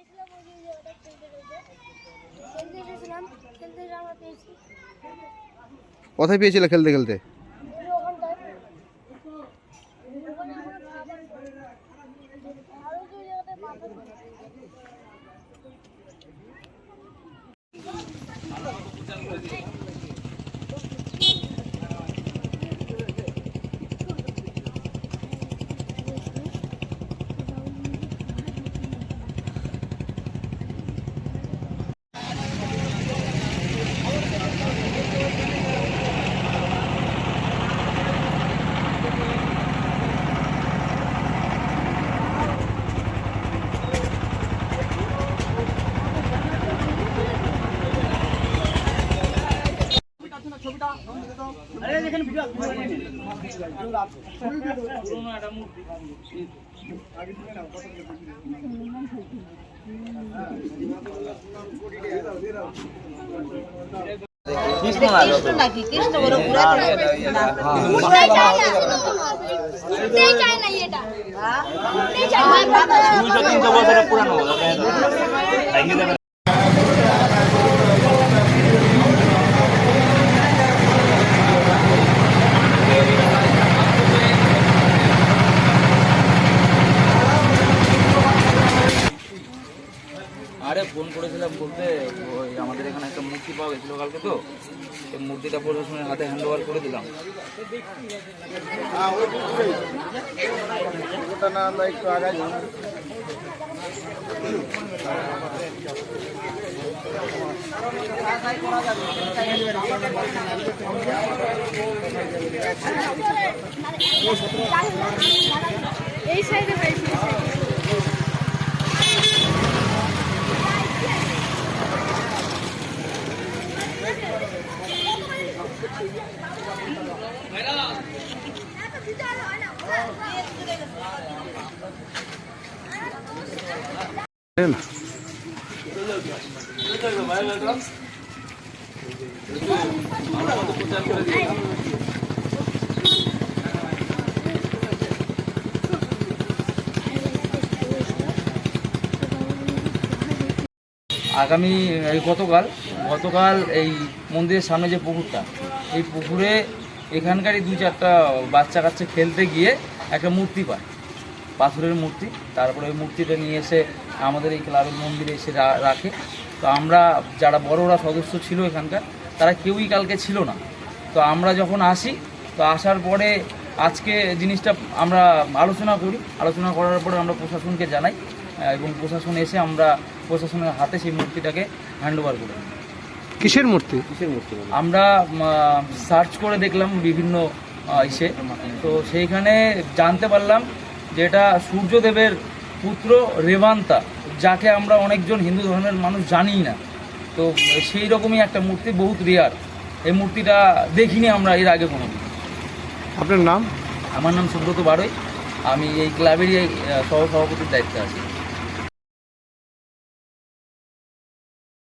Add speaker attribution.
Speaker 1: গেছিলাম ওই যে জায়গাটা খেলতে খেলতে। খেলতে খেলতে আমরা পেয়েছি।
Speaker 2: কোথায় পেয়েছিলে খেলতে খেলতে?
Speaker 1: আর
Speaker 3: কৃষ্ণ নাকি কৃষ্ণ বড় ঘুরা
Speaker 1: উঠতেই চায় না উঠতেই চায় না এটা উঠতেই চায় না
Speaker 4: আরে ফোন করেছিলাম বলতে ওই আমাদের এখানে একটা মূর্তি পাওয়া গেছিল কালকে তো এই মূর্তিটা প্রশাসনের হাতে হ্যান্ড ওভার করে দিলাম
Speaker 1: এই সাইডে পেয়েছি এই এ।
Speaker 4: আগামী এই গতকাল গতকাল এই মন্দিরের সামনে যে পুকুরটা, এই পুকুরে এখানকারই দু চারটা বাচ্চা কাচ্চা খেলতে গিয়ে একটা মূর্তি পায়, পাথরের মূর্তি। তারপরে ওই মূর্তিটা নিয়ে এসে আমাদের এই ক্লাবের মন্দিরে এসে রাখে। তো আমরা যারা বড়রা সদস্য ছিল এখানকার, তারা কেউই কালকে ছিল না। তো আমরা যখন আসি, তো আসার পরে আজকে জিনিসটা আমরা আলোচনা করি। আলোচনা করার পরে আমরা প্রশাসনকে জানাই এবং প্রশাসন এসে আমরা প্রশাসনের হাতে সেই মূর্তিটাকে হ্যান্ড ওভার করে দিই।
Speaker 2: কিসের মূর্তি?
Speaker 4: আমরা সার্চ করে দেখলাম বিভিন্ন ইসে। তো সেইখানে জানতে পারলাম যে এটা সূর্যদেবের পুত্র রেবান্তা যাকে আমরা অনেকজন হিন্দু ধর্মের মানুষ জানি না। তো সেই রকমই একটা মূর্তি বহুত রেয়ার এই মূর্তিটা দেখিনি আমরা এর আগে কোনো
Speaker 2: আপনার নাম?
Speaker 4: আমার নাম সুব্রত বারই। আমি এই ক্লাবেরই সহ সভাপতির দায়িত্বে আছি।